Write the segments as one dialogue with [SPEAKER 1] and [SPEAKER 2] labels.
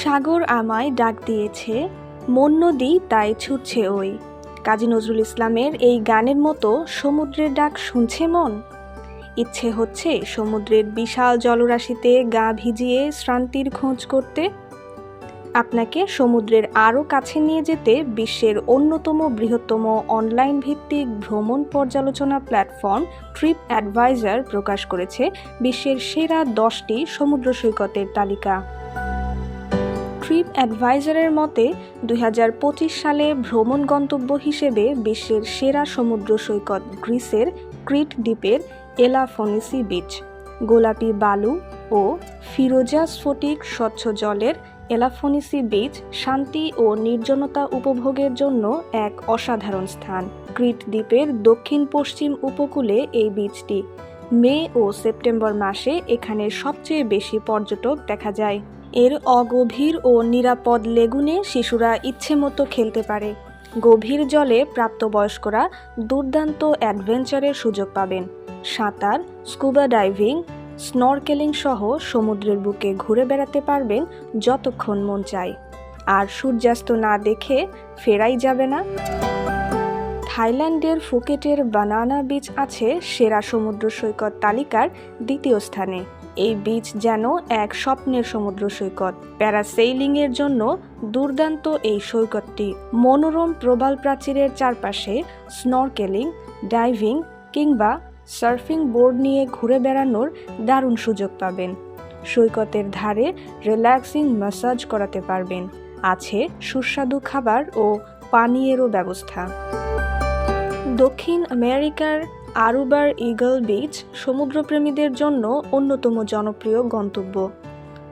[SPEAKER 1] সাগর আমায় ডাক দিয়েছে, মন নদী তাই ছুটছে ওই। কাজী নজরুল ইসলামের এই গানের মতো সমুদ্রের ডাক শুনছে মন? ইচ্ছে হচ্ছে সমুদ্রের বিশাল জলরাশিতে গা ভিজিয়ে শ্রান্তির খোঁজ করতে? আপনাকে সমুদ্রের আরও কাছে নিয়ে যেতে বিশ্বের অন্যতম বৃহত্তম অনলাইন ভিত্তিক ভ্রমণ পর্যালোচনা প্ল্যাটফর্ম ট্রিপ অ্যাডভাইজার প্রকাশ করেছে বিশ্বের সেরা দশটি সমুদ্র সৈকতের তালিকা। ট্রিপ অ্যাডভাইজারের মতে, দুই হাজার পঁচিশ সালে ভ্রমণ গন্তব্য হিসেবে বিশ্বের সেরা সমুদ্র সৈকত গ্রিসের ক্রিট দ্বীপের এলাফনিসি বিচ, গোলাপি বালু ও ফিরোজা স্ফটিক স্বচ্ছ জলের এলাফনিসি বিচ শান্তি ও নির্জনতা উপভোগের জন্য এক অসাধারণ স্থান। ক্রিট দ্বীপের দক্ষিণ পশ্চিম উপকূলে এই বিচটি মে ও সেপ্টেম্বর মাসে এখানে সবচেয়ে বেশি পর্যটক দেখা যায়। এর অগভীর ও নিরাপদ লেগুনে শিশুরা ইচ্ছেমতো খেলতে পারে। গভীর জলে প্রাপ্তবয়স্করা দুর্দান্ত অ্যাডভেঞ্চারের সুযোগ পাবেন। সাঁতার, স্কুবা ডাইভিং, স্নরকেলিং সহ সমুদ্রের বুকে ঘুরে বেড়াতে পারবেন যতক্ষণ মন চায়। আর সূর্যাস্ত না দেখে ফেরাই যাবে না। থাইল্যান্ডের ফুকেটের বানানা বিচ আছে সেরা সমুদ্র সৈকত তালিকার দ্বিতীয় স্থানে। এই বিচ যেন এক স্বপ্নের সমুদ্র সৈকত। প্যারাসেইলিংয়ের জন্য দুর্দান্ত এই সৈকতটি। মনোরম প্রবাল প্রাচীরের চারপাশে স্নরকেলিং, ডাইভিং কিংবা সার্ফিং বোর্ড নিয়ে ঘুরে বেড়ানোর দারুণ সুযোগ পাবেন। সৈকতের ধারে রিল্যাক্সিং ম্যাসাজ করাতে পারবেন। আছে সুস্বাদু খাবার ও পানীয়েরও ব্যবস্থা। দক্ষিণ আমেরিকার আরুবার ইগল বিচ সমুদ্রপ্রেমীদের জন্য অন্যতম জনপ্রিয় গন্তব্য।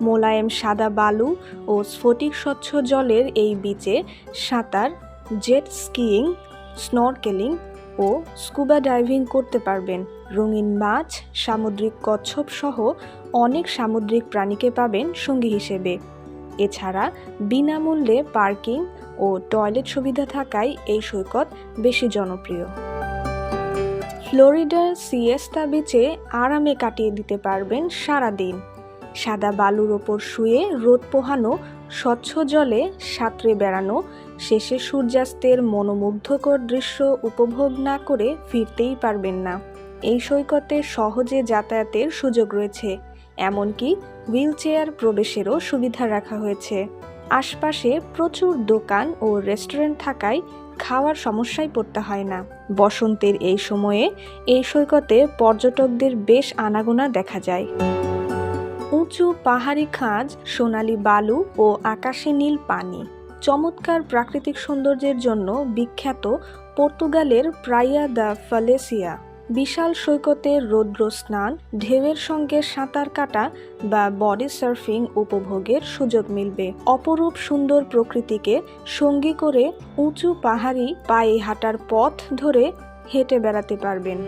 [SPEAKER 1] মোলায়েম সাদা বালু ও স্ফটিক স্বচ্ছ জলের এই বিচে সাঁতার, জেট স্কিইং স্নরকেলিং ও স্কুবা ডাইভিং করতে পারবেন। রঙিন মাছ, সামুদ্রিক কচ্ছপ সহ অনেক সামুদ্রিক প্রাণীকে পাবেন সঙ্গী হিসেবে। এছাড়া বিনামূল্যে পার্কিং ও টয়লেট সুবিধা থাকায় এই সৈকত বেশি জনপ্রিয়। ফ্লোরিডার সিয়েস্তা বিচে আরামে কাটিয়ে দিতে পারবেন সারা দিন। সাদা বালুর ওপর শুয়ে রোদ পোহানো, স্বচ্ছ জলে সাঁতরে বেড়ানো, শেষে সূর্যাস্তের মনোমুগ্ধকর দৃশ্য উপভোগ না করে ফিরতেই পারবেন না। এই সৈকতে সহজে যাতায়াতের সুযোগ রয়েছে, এমনকি হুইল চেয়ার প্রবেশেরও সুবিধা রাখা হয়েছে। আশপাশে প্রচুর দোকান ও রেস্টুরেন্ট থাকায় খাওয়ার সমস্যায় পড়তে হয় না। বসন্তের এই সময়ে এই সৈকতে পর্যটকদের বেশ আনাগোনা দেখা যায়। উঁচু পাহাড়ি খাঁজ, সোনালি বালু ও আকাশে নীল পানি। চমৎকার প্রাকৃতিক সৌন্দর্যের জন্য বিখ্যাত পর্তুগালের প্রাইয়া দ্য ফালেসিয়া। বিশাল সৈকতে রৌদ্র স্নান, ঢেউয়ের সঙ্গে সাঁতার কাটা বা বডি সার্ফিং উপভোগের সুযোগ মিলবে। অপরূপ সুন্দর প্রকৃতিকে সঙ্গী করে উঁচু পাহাড়ি পায়ে হাঁটার পথ ধরে হেঁটে বেড়াতে পারবেন।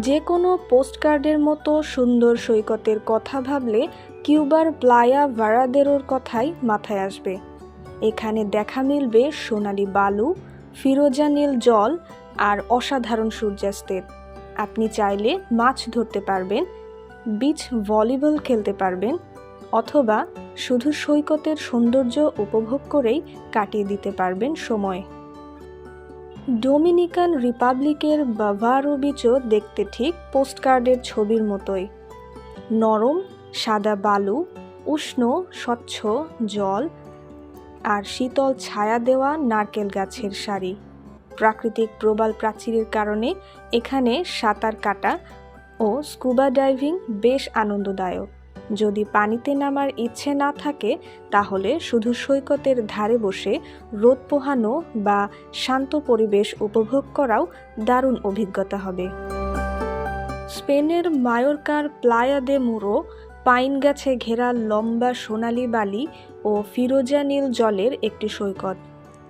[SPEAKER 1] যে কোনো পোস্টকার্ডের মতো সুন্দর সৈকতের কথা ভাবলে কিউবার প্লায়া ভারাদেরোর কথাই মাথায় আসবে। এখানে দেখা মিলবে সোনালি বালু, ফিরোজা নীল জল আর অসাধারণ সূর্যাস্তের। আপনি চাইলে মাছ ধরতে পারবেন, বিচ ভলিবল খেলতে পারবেন, অথবা শুধু সৈকতের সৌন্দর্য উপভোগ করেই কাটিয়ে দিতে পারবেন সময়। ডোমিনিকান রিপাবলিকের বাভারো বিচও দেখতে ঠিক পোস্টকার্ডের ছবির মতোই। নরম, সাদা বালু, উষ্ণ, স্বচ্ছ জল আর শীতল ছায়া দেওয়া নারকেল গাছের সারি। প্রাকৃতিক প্রবাল প্রাচীরের কারণে এখানে সাঁতার কাটা ও স্কুবা ডাইভিং বেশ আনন্দদায়ক। যদি পানিতে নামার ইচ্ছে না থাকে, তাহলে শুধু সৈকতের ধারে বসে রোদ পোহানো বা শান্ত পরিবেশ উপভোগ করাও দারুণ অভিজ্ঞতা হবে। স্পেনের মায়োরকার প্লায়া দে মুরো পাইন গাছে ঘেরা লম্বা সোনালি বালি ও ফিরোজা নীল জলের একটি সৈকত।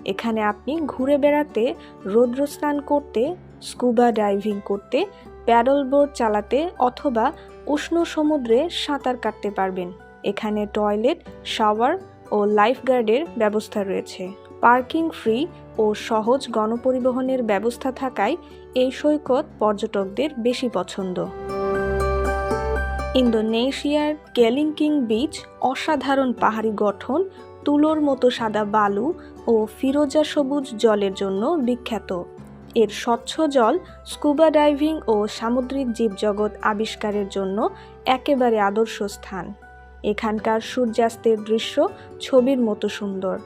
[SPEAKER 1] এখানে আপনি ঘুরে বেড়াতে, রৌদ্র স্নান করতে, স্কুবা ডাইভিং করতে প্যাডল বোর্ড চালাতে অথবা উষ্ণ সমুদ্রে সাঁতার কাটতে পারবেন। এখানে টয়লেট, শাওয়ার ও লাইফগার্ডের ব্যবস্থা রয়েছে। পার্কিং ফ্রি ও সহজ গণপরিবহনের ব্যবস্থা থাকায় এই সৈকত পর্যটকদের বেশি পছন্দ। ইন্দোনেশিয়ার কেলিংকিং বিচ অসাধারণ পাহাড়ি গঠন, তুলোর মতো সাদা বালু ও ফিরোজা সবুজ জলের জন্য বিখ্যাত। এর স্বচ্ছ জল, স্কুবা ডাইভিং ও সামুদ্রিক জীবজগৎ আবিষ্কারের জন্য একেবারে আদর্শ স্থান। এখানকার সূর্যাস্তের দৃশ্য ছবির মতো সুন্দর।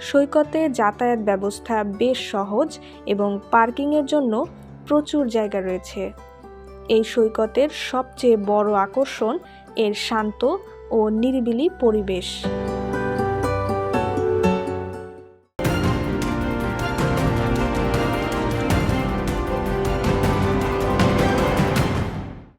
[SPEAKER 1] সৈকতে যাতায়াত ব্যবস্থা বেশ সহজ এবং পার্কিংয়ের জন্য প্রচুর জায়গা রয়েছে। এই সৈকতের সবচেয়ে বড় আকর্ষণ এর শান্ত ও নিরিবিলি পরিবেশ।